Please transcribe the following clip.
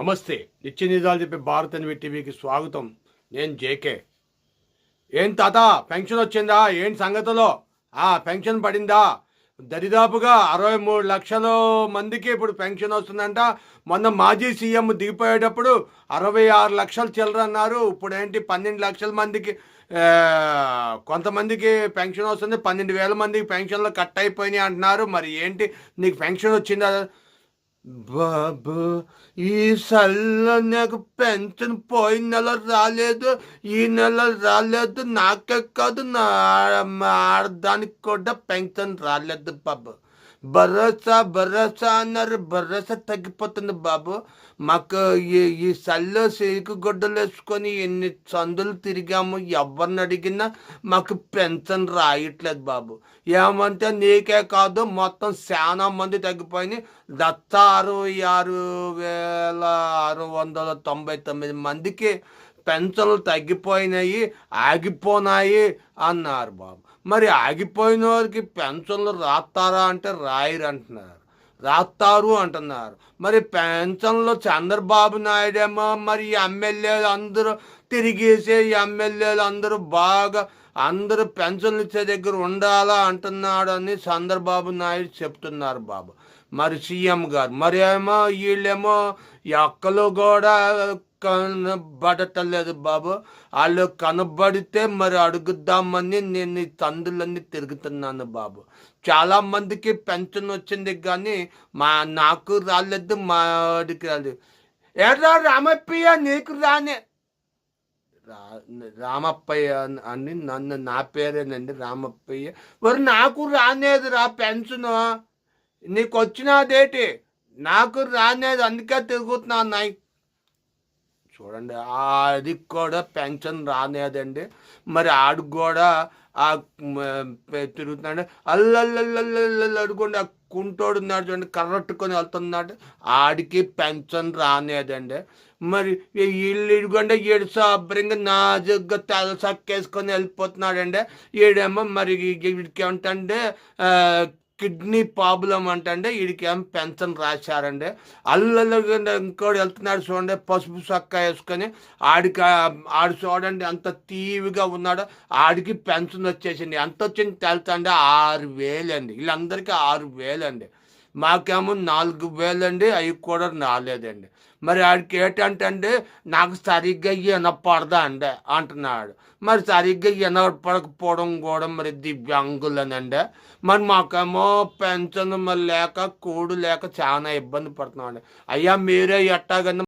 నమస్తే. నిత్య నిజాలు చెప్పే భారత్ అని టీవీకి స్వాగతం. నేను జేకే. ఏం తాత? పెన్షన్ వచ్చిందా? ఏంటి సంగతిలో? ఆ పెన్షన్ పడిందా? దరిదాపుగా అరవై మూడు లక్షల మందికి ఇప్పుడు పెన్షన్ వస్తుందంట. మొన్న మాజీ సీఎం దిగిపోయేటప్పుడు అరవై ఆరు లక్షలు చిల్లర అన్నారు. ఇప్పుడు ఏంటి పన్నెండు లక్షల మందికి కొంతమందికి పెన్షన్ వస్తుంది. పన్నెండు వేల మందికి పెన్షన్లు కట్ అయిపోయినాయి అంటున్నారు. మరి ఏంటి? నీకు పెన్షన్ వచ్చిందా? బాబు ఈ సల్ల నాకు పెన్షన్ పోయిన నెల రాలేదు ఈ నెల రాలేదు నాకే కాదు నా ఆడదానికి కూడా పెన్షన్ రాలేదు బాబు. భరోసా భరోసా అన్నారు. భరోసా తగ్గిపోతుంది బాబు. మాకు ఈ ఈ సల్లో సీకు గుడ్డలు వేసుకొని ఎన్ని సందులు తిరిగాము ఎవరిని అడిగినా మాకు పెన్షన్ రాయట్లేదు బాబు. ఏమంటే నీకే కాదు మొత్తం చాలా మంది తగ్గిపోయినాయి. దత్త అరవై ఆరు వేల ఆరు వందల తొంభై తొమ్మిది మందికి పెన్షన్లు తగ్గిపోయినాయి ఆగిపోనాయి అన్నారు బాబు. మరి ఆగిపోయిన వారికి పెన్షన్లు రాస్తారా అంటే రాయరు అంటున్నారు రాస్తారు అంటున్నారు. మరి పెన్షన్లో చంద్రబాబు నాయుడేమో మరి ఎమ్మెల్యేలు అందరూ తిరిగేసే ఎమ్మెల్యేలు అందరూ బాగా అందరూ పెన్షన్లు ఇచ్చే దగ్గర ఉండాలా అంటున్నాడు అని చంద్రబాబు నాయుడు చెప్తున్నారు బాబు. మరి సీఎం గారు. మరేమో వీళ్ళేమో ఎక్కలు కూడా కనబడటలేదు బాబు. వాళ్ళు కనబడితే మరి అడుగుద్దామని నేను ఈ తందులన్నీ తిరుగుతున్నాను బాబు. చాలా మందికి పెన్షన్ వచ్చింది కానీ మా నాకు రాలేదు మా వాడికి రాలేదు. ఎర్రా రామప్పయ్య నీకు రానే. రా రామప్పయ్య అని- నన్ను నా పేరేనండి రామప్పయ్య. మరి నాకు రానేది రా పెన్షన్. నీకు వచ్చినదేటి నాకు రానేది అందుకే తిరుగుతున్నా నాయ్ చూడండి. అది కూడా పెన్షన్ రానేదండి. మరి ఆడు కూడా ఆ తిరుగుతున్నాడు అల్లల్లల్లల్లల్ల అడుగుండి ఆ కుంటోడు ఉన్నాడు చూడండి కర్రట్టుకొని వెళ్తున్నాడు ఆడికి పెన్షన్ రానేదండి మరి వీళ్ళు ఇడుగుండే ఈడు శుభ్రంగా నాజుగ్గా తల సక్కేసుకొని వెళ్ళిపోతున్నాడండి ఈడేమో మరి వీడికి ఏమిటంటే కిడ్నీ ప్రాబ్లం అంటే వీడికి ఏం పెన్షన్ రాశారండి. అల్లలు ఇంకోటి వెళ్తున్నాడు చూడండి పసుపు సొక్క వేసుకొని ఆడికి ఆడు చూడండి అంత తీవిగా ఉన్నాడు ఆడికి పెన్షన్ వచ్చేసింది. ఎంత వచ్చింది తెలుసండి ఆరు వేలండి. వీళ్ళందరికీ ఆరు వేలండి. మాకేమో నాలుగు వేలండి అవి కూడా రాలేదండి. మరి ఆడికి ఏంటంటే నాకు సరిగ్గా వినపడదా అండి అంటున్నాడు. మరి సరిగ్గా వినపడకపోవడం కూడా మరి దివ్యాంగులనండి. మరి మాకేమో పెన్షన్ మరి లేక కూడు లేక చాలా ఇబ్బంది పడుతున్నామండి. అయ్యా మీరే ఎట్టాగన్నా